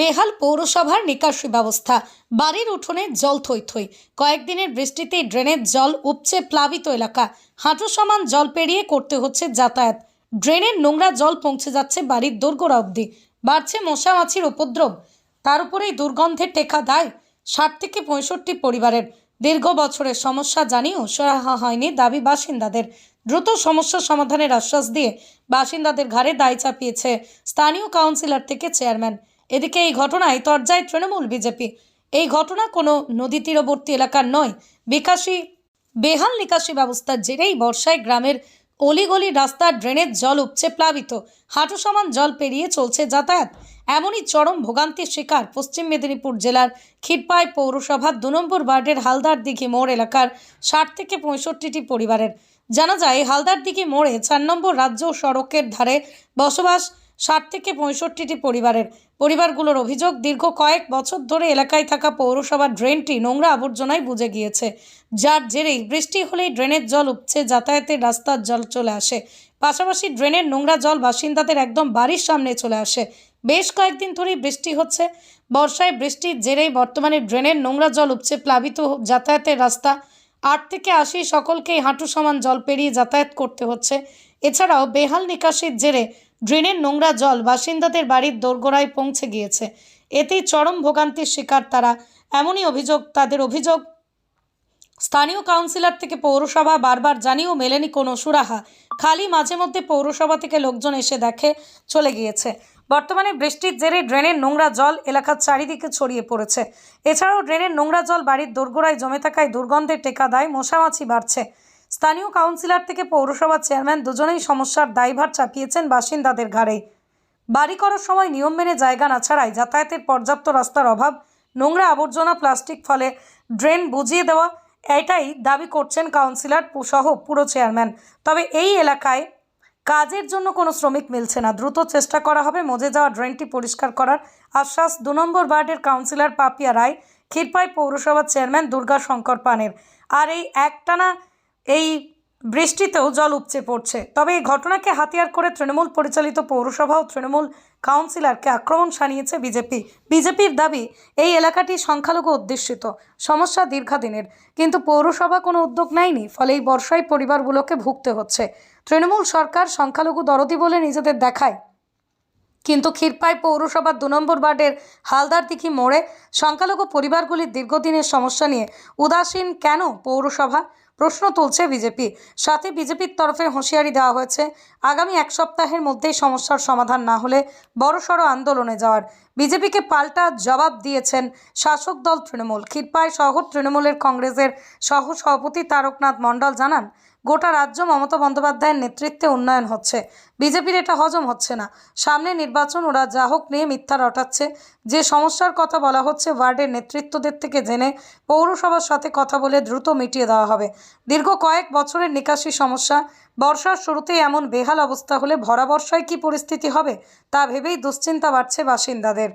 বেহাল পৌরসভার নিকাশি ব্যবস্থা। বাড়ির উঠোনে জল থই থই। কয়েকদিনের বৃষ্টিতে ড্রেনের জল উপচে প্লাবিত এলাকা। হাঁটু সমান জল পেরিয়ে করতে হচ্ছে যাতায়াত। ড্রেনের নোংরা জল পৌঁছে যাচ্ছে বাড়ির দোরগোড়া অবধি। বাড়ছে মশা মাছির উপদ্রব। তার উপরেই দুর্গন্ধের টেকা দায় ষাট থেকে পঁয়ষট্টি পরিবারের। দীর্ঘ বছরের সমস্যা জানিয়েও সরাহা হয়নি দাবি বাসিন্দাদের। দ্রুত সমস্যা সমাধানের আশ্বাস দিয়ে বাসিন্দাদের ঘাড়ে দায় চাপিয়েছে স্থানীয় কাউন্সিলর থেকে চেয়ারম্যান এদিকে এই ঘটনায় তরজায় তৃণমূল বিজেপি। এই ঘটনা কোনো নদী তীরবর্তী এলাকার নয়। বিকাশী, বেহাল নিকাশি ব্যবস্থার জেরেই বর্ষায় গ্রামের অলিগলি রাস্তার ড্রেনের জল উপচে প্লাবিত। হাঁটু সমান জল পেরিয়ে চলছে যাতায়াত। এমনই চরম ভোগান্তির শিকার পশ্চিম মেদিনীপুর জেলার ক্ষীরপাই পৌরসভার দু নম্বর ওয়ার্ডের হালদার দিঘি মোড় এলাকার ষাট থেকে পঁয়ষট্টিটি পরিবারের। জানা যায়, হালদার দিঘি মোড়ে চার নম্বর রাজ্য সড়কের ধারে বসবাস ষাট থেকে পঁয়ষট্টিটি পরিবারের। পরিবারগুলোর অভিযোগ, দীর্ঘ কয়েক বছর ধরে এলাকায় থাকা পৌরসভার ড্রেনটি নোংরা আবর্জনায় বুঝে গিয়েছে। যার জেরেই বৃষ্টি হলেই ড্রেনের জল উপচে যাতায়াতের রাস্তার জল চলে আসে। পাশাপাশি ড্রেনের নোংরা জল বাসিন্দাদের একদম বাড়ির সামনে চলে আসে। বেশ কয়েকদিন ধরেই বৃষ্টি হচ্ছে। বর্ষায় বৃষ্টির জেরেই বর্তমানে ড্রেনের নোংরা জল উপচে প্লাবিত যাতায়াতের রাস্তা। আট থেকে আশি সকলকেই হাঁটু সমান জল পেরিয়ে যাতায়াত করতে হচ্ছে। এছাড়াও বেহাল নিকাশির জেরে ড্রেনের নোংরা জল বাসিন্দাদের বাড়ির দোরগোড়ায় পৌঁছে গিয়েছে। এতেই চরম ভোগান্তির শিকার তারা। এমনই অভিযোগ, তাদের অভিযোগ, স্থানীয় কাউন্সিলর থেকে পৌরসভা বারবার জানিয়েও মেলেনি কোনো সুরাহা। খালি মাঝে মধ্যে পৌরসভা থেকে লোকজন এসে দেখে চলে গিয়েছে। বর্তমানে বৃষ্টির জেরে ড্রেনের নোংরা জল এলাকার চারিদিকে ছড়িয়ে পড়েছে। এছাড়াও ড্রেনের নোংরা জল বাড়ির দোরগোড়ায় জমে থাকায় দুর্গন্ধের টেকা দেয় মশামাছি বাড়ছে। স্থানীয় কাউন্সিলর থেকে পৌরসভার চেয়ারম্যান দুজনেই সমস্যার দায়ভার চাপিয়েছেন বাসিন্দাদের ঘাড়েই বাড়ি করার সময় নিয়ম মেনে জায়গা না ছাড়াই যাতায়াতের পর্যাপ্ত রাস্তার অভাব, নোংরা আবর্জনা, প্লাস্টিক ফলে ড্রেন বুঝিয়ে দেওয়া, এটাই দাবি করছেন কাউন্সিলর সহ পুরো চেয়ারম্যান। তবে এই এলাকায় কাজের জন্য কোনো শ্রমিক মিলছে না। দ্রুত চেষ্টা করা হবে। মজে যাওয়া ড্রেনটি পরিষ্কার করার আশ্বাস দু নম্বর ওয়ার্ডের কাউন্সিলর পাপিয়া রায়, ক্ষীরপাই পৌরসভার চেয়ারম্যান দুর্গা শঙ্কর পানের। আর এই একটানা এই বৃষ্টিতেও জল উপচে পড়ছে। তবে এই ঘটনাকে হাতিয়ার করে তৃণমূল পরিচালিত পৌরসভা ও তৃণমূল কাউন্সিলরকে আক্রমণ সানিয়েছে বিজেপি। বিজেপির দাবি, এই এলাকাটি সংখ্যালঘু অধ্যুষিত, সমস্যা দীর্ঘদিনের। কিন্তু পৌরসভা কোনো উদ্যোগ নেয়নি, ফলে এই বর্ষায় পরিবারগুলোকে ভুগতে হচ্ছে। তৃণমূল সরকার সংখ্যালঘু দরদি বলে নিজেদের দেখায়। কিন্তু ক্ষীরপাই পৌরসভার দু নম্বর ওয়ার্ডের হালদার দিঘি মোড়ে সংখ্যালঘু পরিবারগুলির দীর্ঘদিনের সমস্যা নিয়ে উদাসীন কেন পৌরসভা? প্রশ্ন তুলছে বিজেপি। সাথে বিজেপির তরফে হুঁশিয়ারি দেওয়া হয়েছে, আগামী এক সপ্তাহের মধ্যেই সমস্যার সমাধান না হলে বড়সড় আন্দোলনে যাওয়ার। বিজেপিকে পাল্টা জবাব দিয়েছেন শাসক দল তৃণমূল। ক্ষীরপাই শহর তৃণমূলের কংগ্রেসের সহ সভাপতি তারকনাথ মণ্ডল জানান, গোটা রাজ্য মমতা বন্দ্যোপাধ্যায়ের নেতৃত্বে উন্নয়ন হচ্ছে। বিজেপির এটা হজম হচ্ছে না। সামনে নির্বাচন, ওরা যা হোক নিয়ে মিথ্যা রটাচ্ছে। যে সমস্যার কথা বলা হচ্ছে, ওয়ার্ডের নেতৃত্বদের থেকে জেনে পৌরসভার সাথে কথা বলে দ্রুত মিটিয়ে দেওয়া হবে। দীর্ঘ কয়েক বছরের নিকাশি সমস্যা বর্ষার শুরুতে এমন বেহাল অবস্থা হলে ভরা বর্ষায় কী পরিস্থিতি হবে, তা ভেবেই দুশ্চিন্তা বাড়ছে বাসিন্দাদের।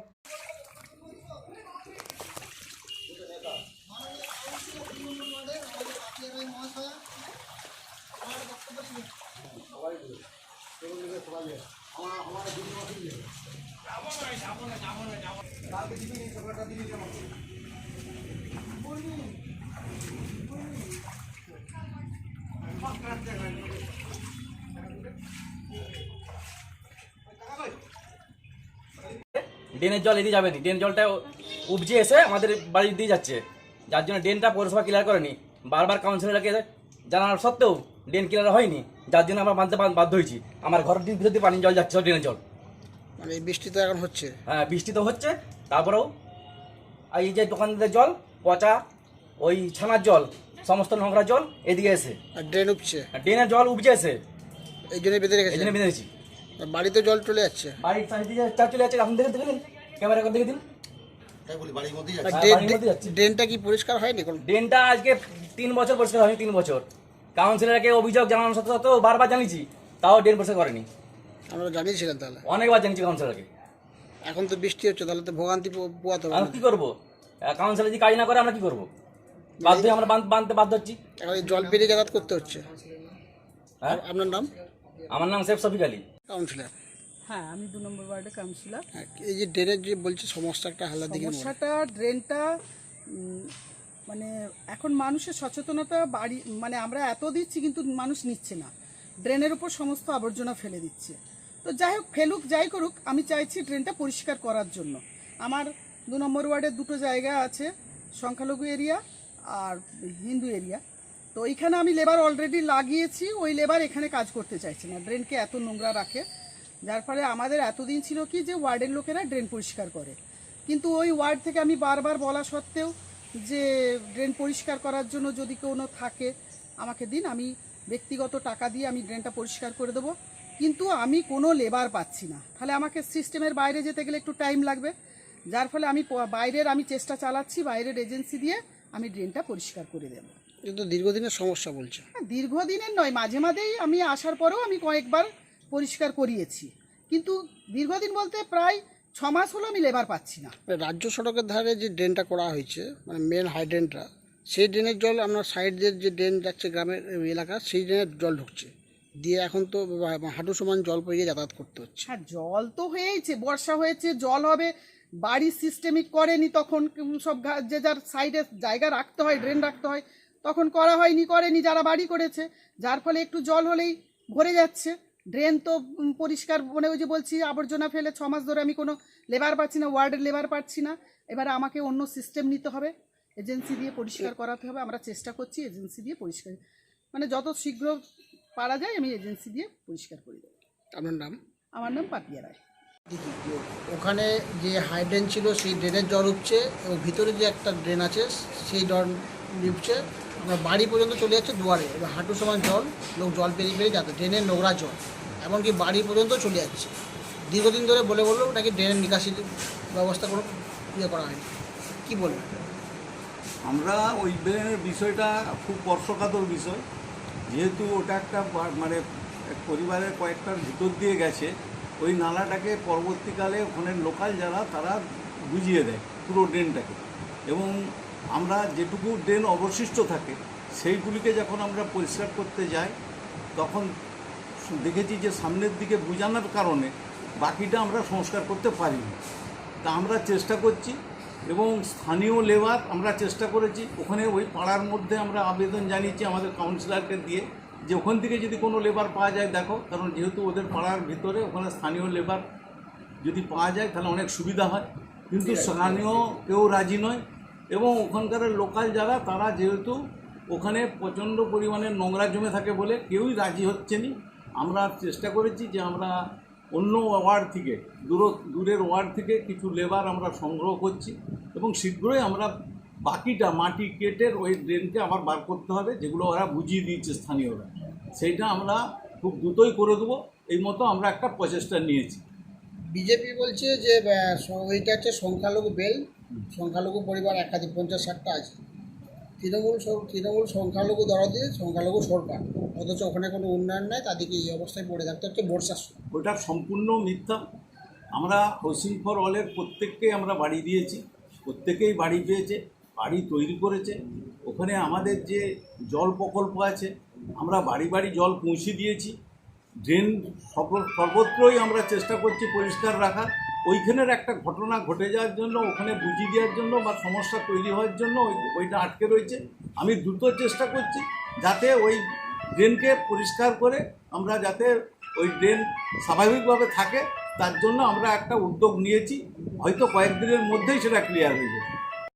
ড্রেনের জল এদিকে যাবে ড্রেন জলটা উপজে এসে আমাদের বাড়ি দিয়ে যাচ্ছে। যার জন্য ড্রেনটা পৌরসভা ক্লিয়ার করেনি। বারবার কাউন্সিলরকে জানানোর সত্ত্বেও ড্রেন ক্লিয়ার হয়নি। যার জন্য আমরা মানতে বাধ্য হয়েছি। আমার ঘরের দিক ভিতর পানি জল যাচ্ছে ড্রেনের জল। মানে বৃষ্টি তো এখন হচ্ছে। হ্যাঁ বৃষ্টি তো হচ্ছে। তারপরেও আর এই যে দোকানদের জল পচা ওই ছানার জল সমস্ত নোংরা জল এদিকে এসে। আর ড্রেন উপছে আর ড্রেনের জল উপজে এসে। এই জন্য বেঁধে এই রেখেছে জন্য বেঁধেছি বাড়িতে জল চলে যাচ্ছে। বাড়ির চারিদিকে চার চলে যাচ্ছে এখন দেখে দেখে ক্যামেরা করে দেখে দিন হ্যাঁ। ড্রেনটা কি পরিষ্কার হয়নি কোন? ড্রেনটা আজকে তিন বছর পরিষ্কার হয়নি তিন বছর। কাউন্সিলরকে অভিযোগ জানানোর সাথে সাথেও বারবার জানিয়েছি তাও ড্রেন পরিষ্কার করেনি। আমরা জানিয়েছিলেন তাহলে। অনেকবার জানিয়েছি কাউন্সিলরকে। এখন তো বৃষ্টি হচ্ছে তাহলে তো ভোগান্তি পোয়াতে হবে কি করব? কাউন্সিলর যদি কাজ না করে আমরা কি করব? বাধ্য আমরা বাঁধ- বাঁধতে বাধ্য হচ্ছি। এখন এই জল পেরিয়ে যাতায়াত করতে হচ্ছে। হ্যাঁ? আপনার নাম? আমার নাম শেফ শফিক আলী। কাউন্সিলর। হ্যাঁ আমি দু নম্বর ওয়ার্ডে কাউন্সিলর। হ্যাঁ, এই যে ড্রেনের যে বলছে সমস্যা একটা হাল্লা দিকে সমস্যাটা ড্রেনটা মানে এখন মানুষের সচেতনতা বাড়ি মানে আমরা এত দিচ্ছি কিন্তু মানুষ নিচ্ছে না। ড্রেনের উপর সমস্ত আবর্জনা ফেলে দিচ্ছে। তো যাই হোক ফেলুক যাই করুক আমি চাইছি ড্রেনটা পরিষ্কার করার জন্য। আমার দু নম্বর ওয়ার্ডে দুটো জায়গা আছে সংখ্যালঘু এরিয়া আর হিন্দু এরিয়া। তো এইখানে আমি লেবার অলরেডি লাগিয়েছি, ওই লেবার এখানে কাজ করতে চাইছে না। ড্রেনকে এত নোংরা রাখে। যার ফলে আমাদের এতদিন ছিল কি যে ওয়ার্ডের লোকেরা ড্রেন পরিষ্কার করে। কিন্তু ওই ওয়ার্ড থেকে আমি বারবার বলা সত্ত্বেও যে ড্রেন পরিষ্কার করার জন্য যদি কোনো থাকে, আমাকে দিন, আমি ব্যক্তিগত টাকা দিয়ে আমি ড্রেনটা পরিষ্কার করে দেবো। কিন্তু আমি কোনো লেবার পাচ্ছি না। তাহলে আমাকে সিস্টেমের বাইরে যেতে গেলে একটু টাইম লাগবে। যার ফলে আমি বাইরের আমি চেষ্টা চালাচ্ছি, বাইরের এজেন্সি দিয়ে আমি ড্রেনটা পরিষ্কার করে দেবো। কিন্তু দীর্ঘদিনের সমস্যা বলছে হ্যাঁ, দীর্ঘদিনের নয় মাঝে মাঝেই আমি আসার পরেও আমি কয়েকবার পরিষ্কার করিয়েছি। কিন্তু দীর্ঘদিন বলতে প্রায় ছ মাস হলো আমি লেবার পাচ্ছি না। মানে রাজ্য সড়কের ধারে যে ড্রেনটা করা হয়েছে মানে মেন হাই ড্রেনটা সেই ড্রেনের জল আমরা সাইড দিয়ে যে ড্রেন যাচ্ছে গ্রামের এলাকা সেই ড্রেনের জল ঢুকছে। দিয়ে এখন তো হাঁটু সমান জল পেরিয়ে যাতায়াত করতে হচ্ছে। হ্যাঁ জল তো হয়েইছে বর্ষা হয়েছে জল হবে। বাড়ির সিস্টেমিক করেনি তখন সব যে যার সাইডে জায়গা রাখতে হয় ড্রেন রাখতে হয় তখন করা হয়নি করেনি যারা বাড়ি করেছে। যার ফলে একটু জল হলেই ভরে যাচ্ছে। ড্রেন তো পরিষ্কার মানে ওই যে বলছি আবর্জনা ফেলে ছ মাস ধরে আমি কোনো লেবার পাচ্ছি না ওয়ার্ডের লেবার পাচ্ছি না। এবারে আমাকে অন্য সিস্টেম নিতে হবে। এজেন্সি দিয়ে পরিষ্কার করাতে হবে। আমরা চেষ্টা করছি এজেন্সি দিয়ে পরিষ্কার। মানে যত শীঘ্র পারা যায় আমি এজেন্সি দিয়ে পরিষ্কার করে দেবো। আপনার নাম? আমার নাম পাপিয়া রায়। ওখানে যে হাই ড্রেন ছিল সেই ড্রেনের জল উঠছে। এবং ভিতরে যে একটা ড্রেন আছে সেই জল নিপছে আপনার বাড়ি পর্যন্ত চলে যাচ্ছে দুয়ারে। এবার হাঁটু সমান জল, লোক জল পেরিয়ে পেরিয়ে যাচ্ছে ড্রেনের নোংরা জল। এমনকি বাড়ি পর্যন্ত চলে যাচ্ছে। দীর্ঘদিন ধরে বলে বলল নাকি ড্রেনের নিকাশির ব্যবস্থা কোনো ইয়ে করা হয়নি। কী বলবেন আমরা ওই ড্রেনের বিষয়টা খুব স্পর্শকাতর বিষয়। যেহেতু ওটা একটা মানে পরিবারের কয়েকটার ভিতর দিয়ে গেছে, ওই নালাটাকে পরবর্তীকালে ওখানে লোকাল যারা, তারা বুঝিয়ে দেয় পুরো ড্রেনটাকে। এবং আমরা যেটুকু ড্রেন অবশিষ্ট থাকে সেইগুলিকে যখন আমরা পরিষ্কার করতে যাই তখন দেখেছি যে সামনের দিকে বুঝানোর কারণে বাকিটা আমরা সংস্কার করতে পারিনি। তা আমরা চেষ্টা করছি এবং স্থানীয় লেবার আমরা চেষ্টা করেছি। ওখানে ওই পাড়ার মধ্যে আমরা আবেদন জানিয়েছি আমাদের কাউন্সিলরকে দিয়ে যে ওখান থেকে যদি কোনো লেবার পাওয়া যায় দেখো কারণ যেহেতু ওদের পাড়ার ভিতরে ওখানে স্থানীয় লেবার যদি পাওয়া যায় তাহলে অনেক সুবিধা হয়। কিন্তু স্থানীয় কেউ রাজি নয়। এবং ওখানকার লোকাল যারা, তারা যেহেতু ওখানে প্রচণ্ড পরিমাণে নোংরা জমে থাকে বলে কেউই রাজি হচ্ছে নি আমরা চেষ্টা করেছি যে আমরা অন্য ওয়ার্ড থেকে দূর দূরের ওয়ার্ড থেকে কিছু লেবার আমরা সংগ্রহ করছি এবং শীঘ্রই আমরা বাকিটা মাটি কেটে ওই ড্রেনকে আবার বার করতে হবে, যেগুলো ওরা বুঝিয়ে দিয়েছে স্থানীয়রা। সেইটা আমরা খুব দ্রুতই করে দেবো, এই মতো আমরা একটা প্রচেষ্টা নিয়েছি। বিজেপি বলছে যে ওইটা হচ্ছে সংখ্যালঘু বেল। সংখ্যালঘু পরিবার একাধিক, পঞ্চাশ ষাটটা আছে। তৃণমূল তৃণমূল সংখ্যালঘু দরদে সংখ্যালঘু সরকার, অথচ ওখানে কোনো উন্নয়ন নাই তাদেরকে এই অবস্থায় পড়ে থাকতে হচ্ছে? বর্ষার। ওটা সম্পূর্ণ মিথ্যা। আমরা হাউসিং ফর অলের প্রত্যেককেই আমরা বাড়ি দিয়েছি, প্রত্যেকেই বাড়ি পেয়েছে, বাড়ি তৈরি করেছে। ওখানে আমাদের যে জল প্রকল্প আছে, আমরা বাড়ি বাড়ি জল পৌঁছে দিয়েছি। ড্রেন সর্বত্রই আমরা চেষ্টা করছি পরিষ্কার রাখার। ওইখানের একটা ঘটনা ঘটে যাওয়ার জন্য, ওখানে বুঝিয়ে দেওয়ার জন্য বা সমস্যা তৈরি হওয়ার জন্য ওই ওইটা আটকে রয়েছে। আমি দ্রুত চেষ্টা করছি যাতে ওই ড্রেনকে পরিষ্কার করে আমরা যাতে ওই ড্রেন স্বাভাবিকভাবে থাকে, তার জন্য আমরা একটা উদ্যোগ নিয়েছি। হয়তো কয়েকদিনের মধ্যেই সেটা ক্লিয়ার হয়ে যাবে।